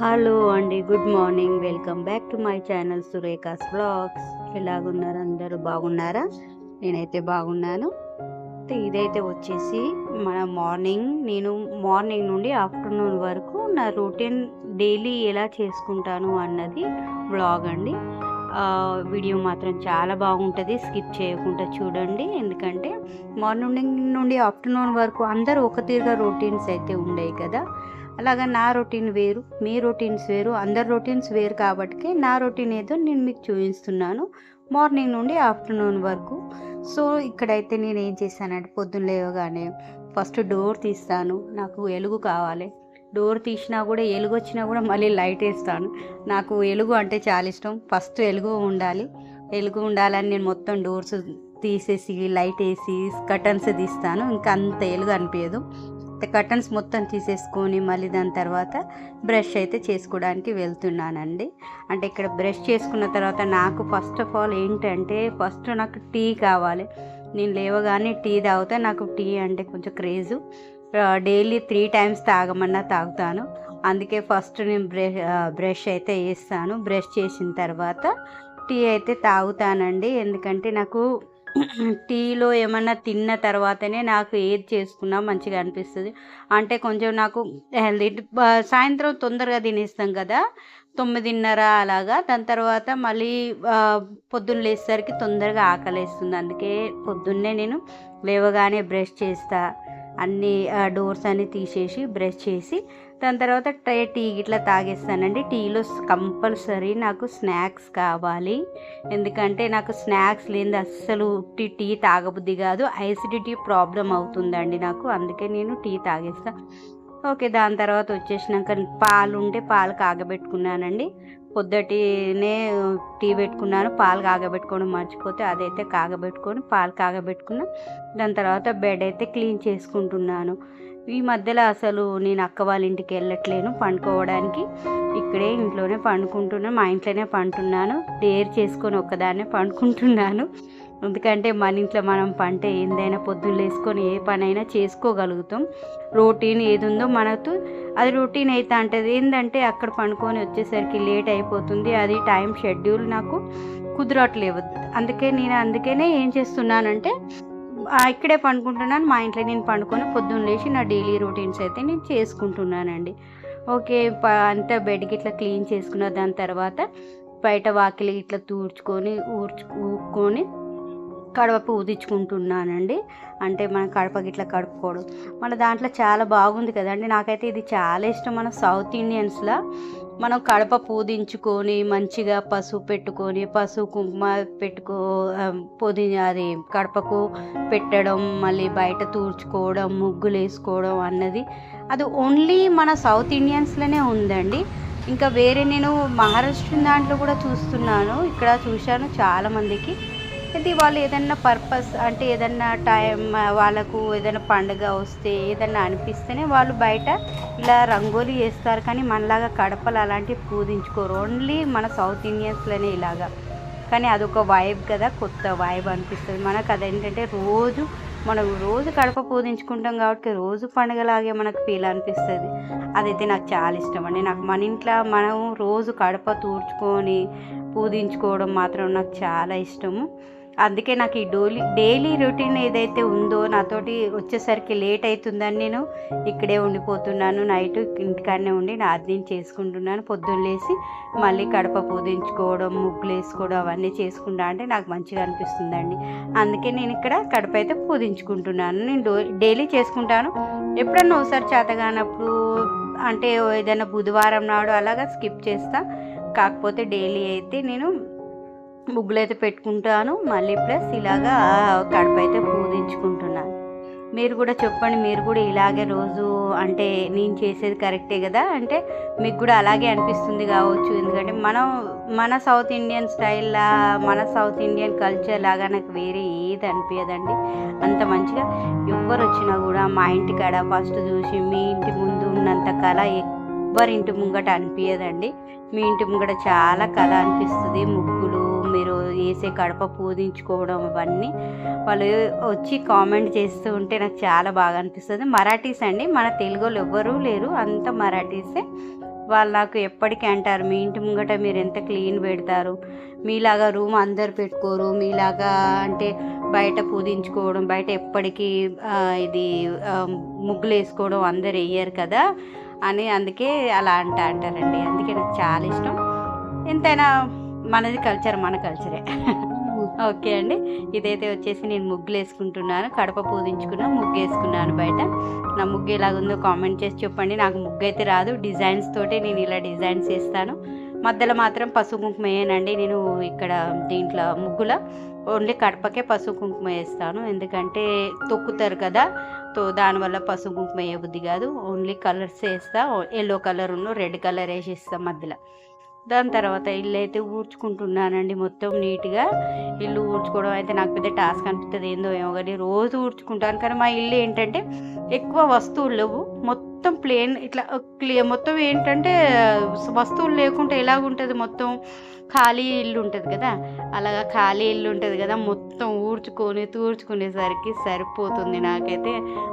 Hello అండి good morning. Welcome back to my channel Surekha's blogs ఎలాగున్నారు అందరూ? బాగున్నారా? నేనైతే బాగున్నాను. అయితే ఇదైతే వచ్చేసి మన మార్నింగ్. నేను మార్నింగ్ నుండి ఆఫ్టర్నూన్ వరకు నా రొటీన్ డైలీ ఎలా చేసుకుంటాను అన్నది బ్లాగ్ అండి. వీడియో మాత్రం చాలా బాగుంటుంది. స్కిప్ చేయకుండా చూడండి. ఎందుకంటే మార్నింగ్ నుండి ఆఫ్టర్నూన్ వరకు అందరూ ఒక తీరుగా రొటీన్స్ అయితే ఉండేవి కదా. అలాగా నా రొటీన్ వేరు మీ రొటీన్స్ వేరు అందరి రొటీన్స్ వేరు కాబట్టి నా రొటీన్ ఏదో నేను మీకు చూపిస్తున్నాను మార్నింగ్ నుండి ఆఫ్టర్నూన్ వరకు. సో ఇక్కడైతే నేను ఏం చేశానంటే పొద్దున్న లేవగానే ఫస్ట్ డోర్ తీస్తాను. నాకు ఎలుగు కావాలి. డోర్ తీసినా కూడా ఎలుగు వచ్చినా కూడా మళ్ళీ లైట్ వేస్తాను. నాకు ఎలుగు అంటే చాలా ఇష్టం. ఫస్ట్ ఎలుగు ఉండాలి. ఎలుగు ఉండాలని నేను మొత్తం డోర్స్ తీసేసి లైట్ వేసి కర్టన్స్ తీస్తాను. ఇంకా అంత ఎలుగు అనిపించదు. కర్టన్స్ మొత్తం తీసేసుకొని మళ్ళీ దాని తర్వాత బ్రష్ అయితే చేసుకోవడానికి వెళ్తున్నానండి. అంటే ఇక్కడ బ్రష్ చేసుకున్న తర్వాత నాకు ఫస్ట్ ఆఫ్ ఆల్ ఏంటంటే ఫస్ట్ నాకు టీ కావాలి. నేను లేవగానే టీ తాగుతా నాకు టీ అంటే కొంచెం క్రేజు డైలీ త్రీ టైమ్స్ తాగమన్నా తాగుతాను. అందుకే ఫస్ట్ నేను బ్రష్ బ్రష్ అయితే వేస్తాను. బ్రష్ చేసిన తర్వాత టీ అయితే తాగుతానండి. ఎందుకంటే నాకు టీలో ఏమన్నా తిన్న తర్వాతనే నాకు ఏది చేసుకున్నా మంచిగా అనిపిస్తుంది. అంటే కొంచెం నాకు హెల్దీ. సాయంత్రం తొందరగా తినేస్తాం కదా తొమ్మిదిన్నర అలాగా. దాని తర్వాత మళ్ళీ పొద్దున్న లేచేసరికి తొందరగా ఆకలేస్తుంది. అందుకే పొద్దున్నే నేను లేవగానే బ్రష్ చేస్తా. అన్ని డోర్స్ అన్ని తీసేసి బ్రష్ చేసి దాని తర్వాత ట్రే టీ ఇట్లా తాగేస్తానండి. టీలో కంపల్సరీ నాకు స్నాక్స్ కావాలి. ఎందుకంటే నాకు స్నాక్స్ లేనిది అస్సలు ఉట్టి టీ తాగబుద్ధి కాదు. ఐసిడిటీ ప్రాబ్లం అవుతుందండి నాకు. అందుకే నేను టీ తాగేస్తాను ఓకే దాని తర్వాత వచ్చేసినాక పాలు ఉంటే పాలు కాగబెట్టుకున్నానండి. పొద్దుటినే టీ పెట్టుకున్నాను పాలు కాగబెట్టుకోవడం మర్చిపోతే అదైతే కాగబెట్టుకొని పాలు కాగబెట్టుకున్నా దాని తర్వాత బెడ్ అయితే క్లీన్ చేసుకుంటున్నాను. ఈ మధ్యలో అసలు నేను అక్క వాళ్ళ ఇంటికి వెళ్ళట్లేను పండుకోవడానికి. ఇక్కడే ఇంట్లోనే పండుకుంటున్నాను మా ఇంట్లోనే పండుతున్నాను. డేర్ చేసుకొని ఒక్కదాన్నే పండుకుంటున్నాను. ఎందుకంటే మన ఇంట్లో మనం పంట ఏందైనా పొద్దున్న వేసుకొని ఏ పనైనా చేసుకోగలుగుతాం. రొటీన్ ఏది ఉందో మనతో అది రొటీన్ అయితే అంటది. ఏంటంటే అక్కడ పండుకొని వచ్చేసరికి లేట్ అయిపోతుంది. అది టైం షెడ్యూల్ నాకు కుదరట్లేదు. అందుకే నేను అందుకనే ఏం చేస్తున్నానంటే ఇక్కడే పండుకుంటున్నాను. మా ఇంట్లో నేను పండుకొని పొద్దున్న లేచి నా డైలీ రొటీన్స్ అయితే నేను చేసుకుంటున్నానండి. ఓకే ప అంతా బెడ్కి ఇట్లా క్లీన్ చేసుకున్న దాని తర్వాత బయట వాకిలి ఇట్లా తూడ్చుకొని ఊడ్చు ఊక్కొని కడప పూదించుకుంటున్నానండి అంటే మనం కడప గిట్లా కడుపుకోవడం మన దాంట్లో చాలా బాగుంది కదండి. నాకైతే ఇది చాలా ఇష్టం మన సౌత్ ఇండియన్స్లో. మనం కడప పూదించుకొని మంచిగా పసుపు పెట్టుకొని పసుపు కుంకుమ పెట్టుకో పొది అది కడపకు పెట్టడం మళ్ళీ బయట తూర్చుకోవడం ముగ్గులు వేసుకోవడం అన్నది. అది ఓన్లీ మన సౌత్ ఇండియన్స్లోనే ఉందండి. ఇంకా వేరే నేను మహారాష్ట్ర దాంట్లో కూడా చూస్తున్నాను. ఇక్కడ చూశాను చాలామందికి ఇది వాళ్ళు ఏదన్నా పర్పస్ అంటే ఏదన్నా టైం వాళ్ళకు ఏదైనా పండుగ వస్తే ఏదన్నా అనిపిస్తేనే వాళ్ళు బయట ఇలా రంగోలీ వేస్తారు. కానీ మనలాగా కడపలు అలాంటివి పూజించుకోరు. ఓన్లీ మన సౌత్ ఇండియన్స్లోనే ఇలాగా. కానీ అదొక వైబ్ కదా కొత్త వైబ్ అనిపిస్తుంది. మనకు అదేంటంటే రోజు మనం రోజు కడప పూజించుకుంటాం కాబట్టి రోజు పండుగలాగే మనకు ఫీల్ అనిపిస్తుంది. అదైతే నాకు చాలా ఇష్టం అండి. నాకు మన ఇంట్లో మనం రోజు కడప తూర్చుకొని పూజించుకోవడం మాత్రం నాకు చాలా ఇష్టము. అందుకే నాకు ఈ డోలీ డైలీ రొటీన్ ఏదైతే ఉందో నాతోటి వచ్చేసరికి లేట్ అవుతుందని నేను ఇక్కడే ఉండిపోతున్నాను. నైట్ ఇంటికాడనే ఉండి నా చేసుకుంటున్నాను. పొద్దున్న లేచి మళ్ళీ కడప పూజించుకోవడం ముగ్గులు వేసుకోవడం అవన్నీ చేసుకుంటా అంటే నాకు మంచిగా అనిపిస్తుందండి. అందుకే నేను ఇక్కడ కడప అయితే పూజించుకుంటున్నాను. నేను డో డైలీ చేసుకుంటాను. ఎప్పుడన్నా ఒకసారి చేతగానప్పుడు అంటే ఏదైనా బుధవారం నాడు అలాగా స్కిప్ చేస్తా. కాకపోతే డైలీ అయితే నేను ముగ్గులు అయితే పెట్టుకుంటాను. మళ్ళీ ప్లస్ ఇలాగా కడప అయితే పూజించుకుంటున్నాను మీరు కూడా చెప్పండి మీరు కూడా ఇలాగే రోజు అంటే నేను చేసేది కరెక్టే కదా? అంటే మీకు కూడా అలాగే అనిపిస్తుంది కావచ్చు. ఎందుకంటే మనం మన సౌత్ ఇండియన్ స్టైల్లా మన సౌత్ ఇండియన్ కల్చర్ లాగా నాకు వేరే ఏది అనిపించదండి. అంత మంచిగా ఎవ్వరు వచ్చినా కూడా మా ఇంటికాడ ఫస్ట్ చూసి మీ ఇంటి ముందు ఉన్నంత కళ ఎవ్వరి ఇంటి ముంగట అనిపించదండి. మీ ఇంటి ముంగట చాలా కళ అనిపిస్తుంది ముగ్గులు మీరు వేసే కడప పూజించుకోవడం అవన్నీ వాళ్ళు వచ్చి కామెంట్ చేస్తూ ఉంటే నాకు చాలా బాగా అనిపిస్తుంది. మరాఠీస్ అండి. మన తెలుగులో ఎవ్వరూ లేరు. అంత మరాఠీసే. వాళ్ళు నాకు ఎప్పటికీ అంటారు మీ ఇంటి ముంగట మీరు ఎంత క్లీన్ పెడతారు? మీలాగా రూమ్ అందరు పెట్టుకోరు. మీలాగా అంటే బయట పూజించుకోవడం బయట ఎప్పటికీ ఇది ముగ్గులు వేసుకోవడం అందరు వేయరు కదా అని అందుకే అలా అంట అంటారండి. అందుకే నాకు చాలా ఇష్టం. ఎంతైనా మనది కల్చర్ మన కల్చరే ఓకే అండి. ఇదైతే వచ్చేసి నేను ముగ్గులు వేసుకుంటున్నాను కడప పూజించుకున్నా ముగ్గు వేసుకున్నాను బయట. నా ముగ్గు ఎలాగుందో కామెంట్ చేసి చెప్పండి. నాకు ముగ్గు అయితే రాదు. డిజైన్స్ తోటి నేను ఇలా డిజైన్స్ వేస్తాను. మధ్యలో మాత్రం పసుపు కుంకుమ వేయనండి నేను ఇక్కడ దీంట్లో ముగ్గుల ఓన్లీ కడపకే పసుపు కుంకుమ వేస్తాను. ఎందుకంటే తొక్కుతారు కదా తో దానివల్ల పసుపు కుంకుమ వేయబుద్ది కాదు. ఓన్లీ కలర్స్ వేస్తా. ఎల్లో కలర్ ఉన్న రెడ్ కలర్ వేసి ఇస్తాం మధ్యలో. దాని తర్వాత ఇల్లు అయితే ఊడ్చుకుంటున్నానండి మొత్తం నీట్గా. ఇల్లు ఊడ్చుకోవడం అయితే నాకు పెద్ద టాస్క్ అనిపిస్తుంది ఏందో ఏమో కానీ రోజు ఊడ్చుకుంటాను. కానీ మా ఇల్లు ఏంటంటే ఎక్కువ వస్తువులు లేవు. మొత్తం ప్లేన్ ఇట్లా క్లియర్ మొత్తం ఏంటంటే వస్తువులు లేకుంటే ఎలాగుంటుంది మొత్తం? ఖాళీ ఇల్లు ఉంటుంది కదా? అలాగా ఖాళీ ఇల్లు ఉంటుంది కదా? మొత్తం ఊడ్చుకొని తూడ్చుకునేసరికి సరిపోతుంది నాకైతే.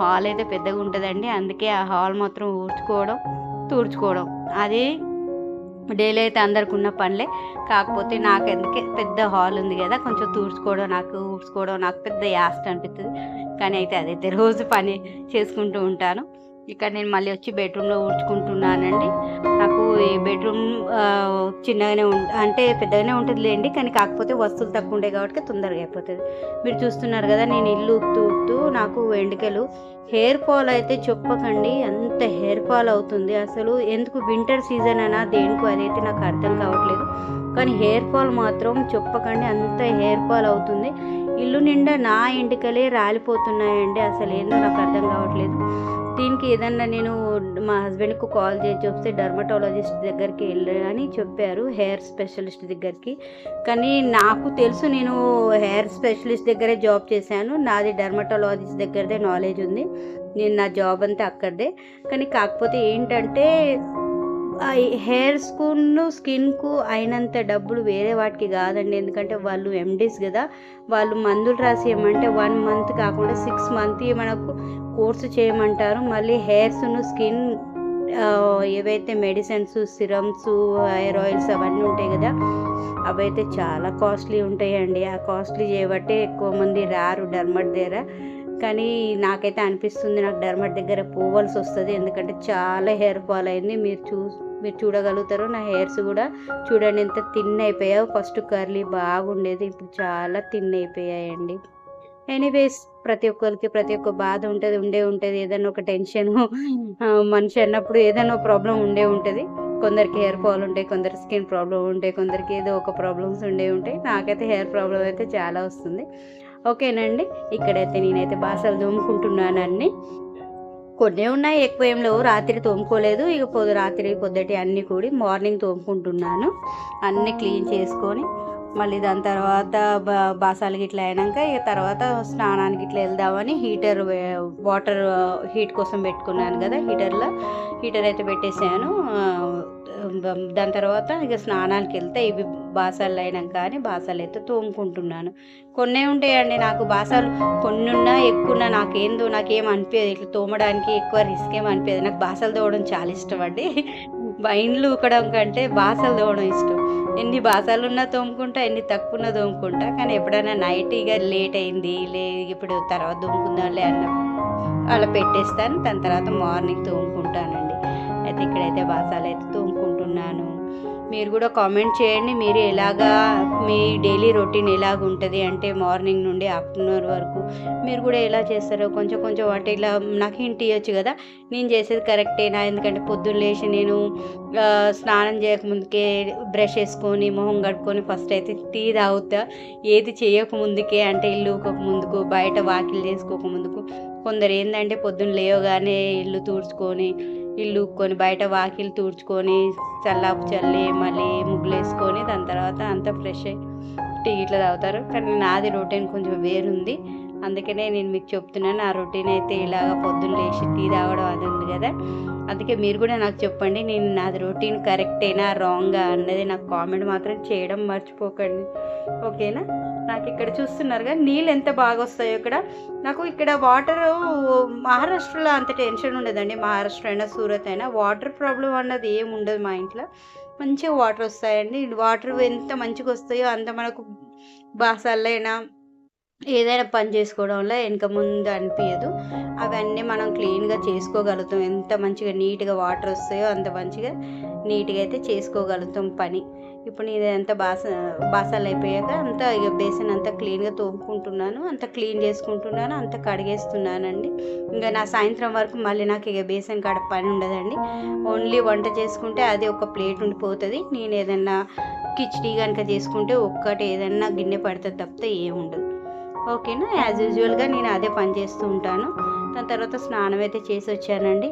హాల్ అయితే పెద్దగా ఉంటుందండి అందుకే ఆ హాల్ మాత్రం ఊడ్చుకోవడం తూర్చుకోవడం అది డైలీ అయితే అందరికి ఉన్న పనులే. కాకపోతే నాకు ఎందుకే పెద్ద హాల్ ఉంది కదా కొంచెం తూడ్చుకోవడం నాకు ఊడ్చుకోవడం నాకు పెద్ద యాస్ట్ అనిపిస్తుంది కానీ అయితే అదైతే రోజు పని చేసుకుంటూ ఉంటాను. ఇక్కడ నేను మళ్ళీ వచ్చి బెడ్రూమ్లో ఊడ్చుకుంటున్నానండి నాకు ఈ బెడ్రూమ్ చిన్నగానే ఉం అంటే పెద్దగానే ఉంటుంది లేండి కానీ కాకపోతే వస్తువులు తక్కువ ఉండే కాబట్టి తొందరగా అయిపోతుంది. మీరు చూస్తున్నారు కదా నేను ఇల్లు ఊపుతూ ఊపుతూ నాకు వెండికలు హెయిర్ ఫాల్ అయితే చెప్పకండి అంత హెయిర్ ఫాల్ అవుతుంది. అసలు ఎందుకు వింటర్ సీజన్ అనా దేనికో అదైతే నాకు అర్థం కావట్లేదు. కానీ హెయిర్ ఫాల్ మాత్రం చెప్పకండి అంత హెయిర్ ఫాల్ అవుతుంది. ఇల్లు నిండా నా ఎంటికలే రాలిపోతున్నాయండి. అసలు ఏందో నాకు అర్థం కావట్లేదు. దీనికి ఏదన్నా నేను మా హస్బెండ్కు కాల్ చేసి చూస్తే డర్మటాలజిస్ట్ దగ్గరికి వెళ్ళని చెప్పారు హెయిర్ స్పెషలిస్ట్ దగ్గరికి. కానీ నాకు తెలుసు నేను హెయిర్ స్పెషలిస్ట్ దగ్గరే జాబ్ చేశాను. నాది డర్మటాలజిస్ట్ దగ్గరదే నాలెడ్జ్ ఉంది. నేను నా జాబ్ అంతా అక్కడదే. కానీ కాకపోతే ఏంటంటే హెయిర్స్కు స్కిన్కు అయినంత డబ్బులు వేరే వాటికి కాదండి. ఎందుకంటే వాళ్ళు ఎండీస్ కదా. వాళ్ళు మందులు రాసి ఏమంటే వన్ మంత్ కాకుండా సిక్స్ మంత్ మనకు కోర్సు చేయమంటారు. మళ్ళీ హెయిర్స్ను స్కిన్ ఏవైతే మెడిసిన్స్ సిరమ్స్ హెయిర్ ఆయిల్స్ అవన్నీ ఉంటాయి కదా అవైతే చాలా కాస్ట్లీ ఉంటాయండి. ఆ కాస్ట్లీ చేయబట్టే ఎక్కువ మంది రారు డర్మట్ దగ్గర. కానీ నాకైతే అనిపిస్తుంది నాకు డర్మట్ దగ్గర పోవాల్సి వస్తుంది. ఎందుకంటే చాలా హెయిర్ ఫాల్ అయింది. మీరు చూ మీరు చూడగలుగుతారు నా హెయిర్స్ కూడా చూడండి. ఎంత తిన్ అయిపోయావు ఫస్ట్ కర్లీ బాగుండేది. ఇప్పుడు చాలా తిన్ అయిపోయాయండి. ఎనీవేస్ ప్రతి ఒక్కరికి ప్రతి ఒక్క బాధ ఉంటుంది ఉండే ఉంటుంది. ఏదైనా ఒక టెన్షన్ మనిషి అన్నప్పుడు ఏదైనా ప్రాబ్లం ఉండే ఉంటుంది. కొందరికి హెయిర్ ఫాల్ ఉంటాయి కొందరికి స్కిన్ ప్రాబ్లం ఉంటాయి కొందరికి ఏదో ఒక ప్రాబ్లమ్స్ ఉండే ఉంటాయి. నాకైతే హెయిర్ ప్రాబ్లం అయితే చాలా వస్తుంది. ఓకేనండి. ఇక్కడైతే నేనైతే బాసలు తోముకుంటున్నాను అన్ని కొన్ని ఉన్నాయి ఎక్కువ ఏం లేవు. రాత్రి తోముకోలేదు. ఇక పొద్దు రాత్రి పొద్దుటి అన్నీ కూడి మార్నింగ్ తోముకుంటున్నాను. అన్నీ క్లీన్ చేసుకొని మళ్ళీ దాని తర్వాత బా- బాసాలు గిట్ల అయినాక ఇక తర్వాత స్నానానికి ఇట్లా వెళ్దామని హీటర్ వాటర్ హీట్ కోసం పెట్టుకున్నాను కదా హీటర్లో. హీటర్ అయితే పెట్టేసాను. దాని తర్వాత ఇక స్నానానికి వెళ్తే ఇవి బాసాలు అయినాక కానీ బాసాలు అయితే తోముకుంటున్నాను. కొన్నే ఉంటాయండి నాకు బాసాలు. కొన్ని ఉన్నా ఎక్కువ నాకేందో నాకేం అనిపించదు ఇట్లా తోమడానికి ఎక్కువ రిస్క్ ఏం అనిపించదు నాకు బాసలు తోవడం చాలా ఇష్టం అండి. బైండ్లు ఊకడం కంటే బాసలు తోవడం ఇష్టం. ఎన్ని బాసాలు ఉన్నా తోముకుంటా ఎన్ని తక్కువ ఉన్నా తోముకుంటా. కానీ ఎప్పుడైనా నైట్ ఇక లేట్ అయింది లే ఇప్పుడు తర్వాత తోముకుందాంలే అన్న అలా పెట్టేస్తాను. దాని తర్వాత మార్నింగ్ తోముకుంటానండి. అయితే ఇక్కడైతే బాసాలు అయితే తోము అనుకుంటున్నాను. మీరు కూడా కామెంట్ చేయండి మీరు ఎలాగా మీ డైలీ రొటీన్ ఎలాగ ఉంటుంది అంటే మార్నింగ్ నుండి ఆఫ్టర్నూన్ వరకు మీరు కూడా ఎలా చేస్తారో కొంచెం కొంచెం వాటి ఇలా నాకు హింట్ ఇవ్వచ్చు కదా? నేను చేసేది కరెక్టేనా? ఎందుకంటే పొద్దున్న లేచి నేను స్నానం చేయకముందుకే బ్రష్ వేసుకొని మొహం కడుక్కొని ఫస్ట్ అయితే టీ తాగుతా. ఏది చేయకముందుకే అంటే ఇల్లు ముందుకు బయట వాకిలు చేసుకోక ముందుకు కొందరు ఏంటంటే పొద్దున్న లేవగానే ఇల్లు తూడ్చుకొని ఇల్లు బయట వాకిలు తుడుచుకొని చల్లాపు చల్లి మళ్ళీ ముగ్గులేసుకొని దాని తర్వాత అంతా ఫ్రెష్ అయ్యి టీ ఇట్లా తాగుతారు. కానీ నాది రొటీన్ కొంచెం వేరుంది. అందుకనే నేను మీకు చెప్తున్నాను ఆ రొటీన్ అయితే ఇలాగ పొద్దున్న లేచి టీ తాగడం అది ఉంది కదా. అందుకే మీరు కూడా నాకు చెప్పండి నేను నాది రొటీన్ కరెక్టేనా రాంగా అన్నది నాకు కామెంట్ మాత్రం చేయడం మర్చిపోకండి. ఓకేనా నాకు ఇక్కడ చూస్తున్నారుగా నీళ్ళు ఎంత బాగా వస్తాయో ఇక్కడ. నాకు ఇక్కడ వాటర్ మహారాష్ట్రలో అంత టెన్షన్ ఉండదండి. మహారాష్ట్ర అయినా సూరత్ అయినా వాటర్ ప్రాబ్లం అన్నది ఏమి ఉండదు మా ఇంట్లో. మంచిగా వాటర్ వస్తాయండి. వాటర్ ఎంత మంచిగా వస్తాయో అంత మనకు బాసాలైనా ఏదైనా పని చేసుకోవడం వల్ల వెనక ముందు అనిపించదు అవన్నీ మనం క్లీన్గా చేసుకోగలుగుతాం. ఎంత మంచిగా నీట్గా వాటర్ వస్తాయో అంత మంచిగా నీట్గా అయితే చేసుకోగలుగుతాం పని. ఇప్పుడు నేను అంత బాస బాసాలు అయిపోయాక అంతా ఇక బేసిన్ అంతా క్లీన్గా తోముకుంటున్నాను అంత క్లీన్ చేసుకుంటున్నాను అంత కడిగేస్తున్నానండి. ఇంకా నా సాయంత్రం వరకు మళ్ళీ నాకు ఇక బేసన్ కాడ పని ఉండదండి. ఓన్లీ వంట చేసుకుంటే అది ఒక ప్లేట్ ఉండిపోతుంది. నేను ఏదన్నా కిచడీ కనుక చేసుకుంటే ఒక్కటి ఏదన్నా గిన్నె పడుతుంది తప్పితే ఏముండదు ఓకేనా? యాజ్ యూజువల్గా నేను అదే పని చేస్తూ ఉంటాను. దాని తర్వాత స్నానం అయితే చేసి వచ్చానండి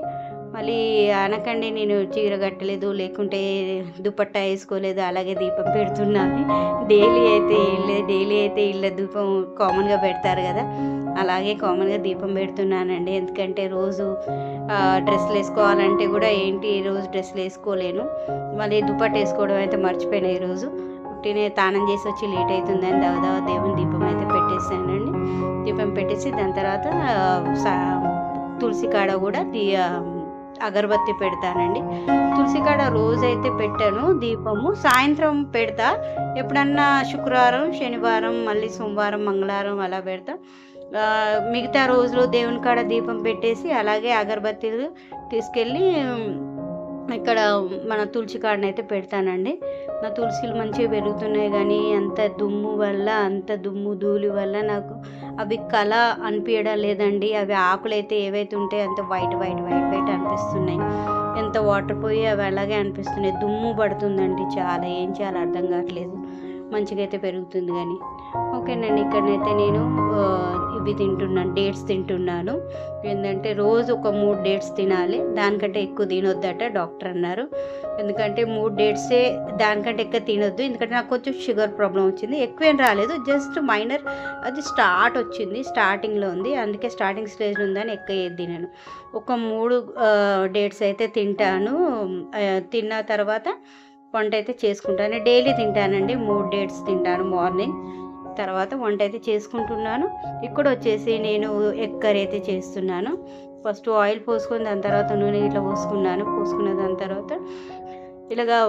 మళ్ళీ అనకండి నేను చీర కట్టలేదు లేకుంటే దుపట్టా వేసుకోలేదు అలాగే దీపం పెడుతున్నాను డైలీ అయితే ఇళ్ళే డైలీ అయితే ఇళ్ళ దీపం కామన్గా పెడతారు కదా. అలాగే కామన్గా దీపం పెడుతున్నానండి. ఎందుకంటే రోజు డ్రెస్సులు వేసుకోవాలంటే కూడా ఏంటి ఈ రోజు డ్రెస్సులు వేసుకోలేను. మళ్ళీ దుపట్ట వేసుకోవడం అయితే మర్చిపోయినా ఈరోజు. పుట్టినే తానం చేసి వచ్చి లేట్ అవుతుందని దవదవ దేవుని దీపం అయితే పెట్టేసానండి దీపం పెట్టేసి దాని తర్వాత సా- తులసి కాడ కూడా దీ అగరబత్తి పెడతానండి. తులసి కాడ రోజైతే పెట్టాను దీపము. సాయంత్రం పెడతా. ఎప్పుడన్నా శుక్రవారం శనివారం మళ్ళీ సోమవారం మంగళవారం అలా పెడతా. మిగతా రోజులు దేవుని కాడ దీపం పెట్టేసి అలాగే అగరబత్తీలు తీసుకెళ్ళి ఇక్కడ మన తులసి కాడనైతే పెడతానండి. నా తులసిలు మంచిగా పెరుగుతున్నాయి కానీ అంత దుమ్ము వల్ల అంత దుమ్ము ధూళి వల్ల నాకు అవి కళ అనిపించడం లేదండి. అవి ఆకులు అయితే ఏవైతే ఉంటాయో అంత వైట్ వైట్ వైట్ వైట్ అనిపిస్తున్నాయి. ఎంత వాటర్ పోయి అవి అలాగే అనిపిస్తున్నాయి. దుమ్ము పడుతుందండి చాలా. ఏం చేయాలో అర్థం కావట్లేదు. మంచిగా అయితే పెరుగుతుంది కానీ. ఓకేనండి ఇక్కడనైతే నేను ఇవి తింటున్నాను డేట్స్ తింటున్నాను. ఏంటంటే రోజు ఒక మూడు డేట్స్ తినాలి. దానికంటే ఎక్కువ తినొద్దట డాక్టర్ అన్నారు. ఎందుకంటే మూడు డేట్సే దానికంటే ఎక్కువ తినొద్దు. ఎందుకంటే నాకు కొంచెం షుగర్ ప్రాబ్లం వచ్చింది. ఎక్కువ ఏం రాలేదు. జస్ట్ మైనర్ అది స్టార్ట్ వచ్చింది. స్టార్టింగ్లో ఉంది. అందుకే స్టార్టింగ్ స్టేజ్లో ఉందని ఎక్కువ ఏది తినను. ఒక మూడు డేట్స్ అయితే తింటాను. తిన్న తర్వాత వంట అయితే చేసుకుంటాను. డైలీ తింటానండి. మూడు డేట్స్ తింటాను మార్నింగ్ తర్వాత వంట అయితే చేసుకుంటున్నాను. ఇక్కడ వచ్చేసి నేను ఎగ్ కర్రీ అయితే చేస్తున్నాను. ఫస్ట్ ఆయిల్ పోసుకుని దాని తర్వాత నూనె ఇట్లా పోసుకున్నాను. పోసుకున్న దాని తర్వాత ఇలాగా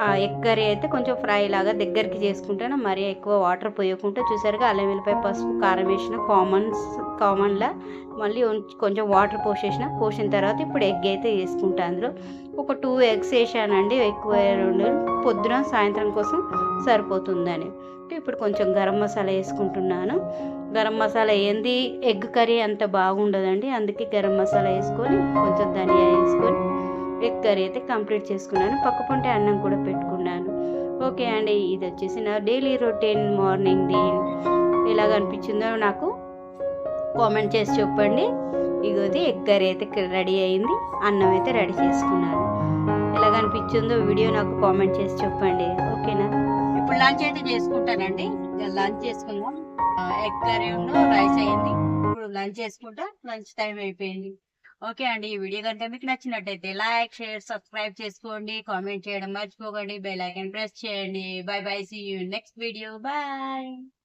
ఆ- ఎగ్ కర్రీ అయితే కొంచెం ఫ్రై లాగా దగ్గరికి చేసుకుంటాను. మరీ ఎక్కువ వాటర్ పోయకుండా చూసారుగా అల్లం వెల్లిపాయ పసుపు కారం వేసిన కామన్స్ కామన్లా మళ్ళీ కొంచెం వాటర్ పోసేసిన. పోసిన తర్వాత ఇప్పుడు ఎగ్ అయితే వేసుకుంటాను అందులో. ఒక టూ ఎగ్స్ వేసానండి. ఎక్కువ రెండు పొద్దున సాయంత్రం కోసం సరిపోతుందని. ఇప్పుడు కొంచెం గరం మసాలా వేసుకుంటున్నాను. గరం మసాలా ఏంది? ఎగ్ కర్రీ అంత బాగుండదండి. అందుకే గరం మసాలా వేసుకొని కొంచెం ధనియా వేసుకొని ఎగ్ కర్రీ అయితే కంప్లీట్ చేసుకున్నాను. పక్క పొంటే అన్నం కూడా పెట్టుకున్నాను. ఓకే అండి. ఇది వచ్చేసి నా డైలీ రొటీన్ మార్నింగ్ది ఎలాగ అనిపించిందో నాకు కామెంట్ చేసి చెప్పండి. ఇగోది ఎగ్ అయితే రెడీ అయింది అన్నం అయితే రెడీ చేసుకున్నాను. ఎలాగ అనిపించిందో వీడియో నాకు కామెంట్ చేసి చెప్పండి ఓకేనా? ఇప్పుడు లంచ్ అయితే చేసుకుంటానండి. లంచ్ చేసుకుందాం. ఎగ్ కర్రీ రైస్ అయింది. ఇప్పుడు లంచ్ చేసుకుంటా లంచ్ టైం అయిపోయింది. ఓకే అండి ఈ వీడియో కనుక మీకు నచ్చినట్టయితే లైక్ షేర్ సబ్స్క్రైబ్ చేసుకోండి. కామెంట్ చేయడం మర్చిపోకండి. బెల్ ఐకన్ ప్రెస్ చేయండి. Bye bye see you next video. Bye.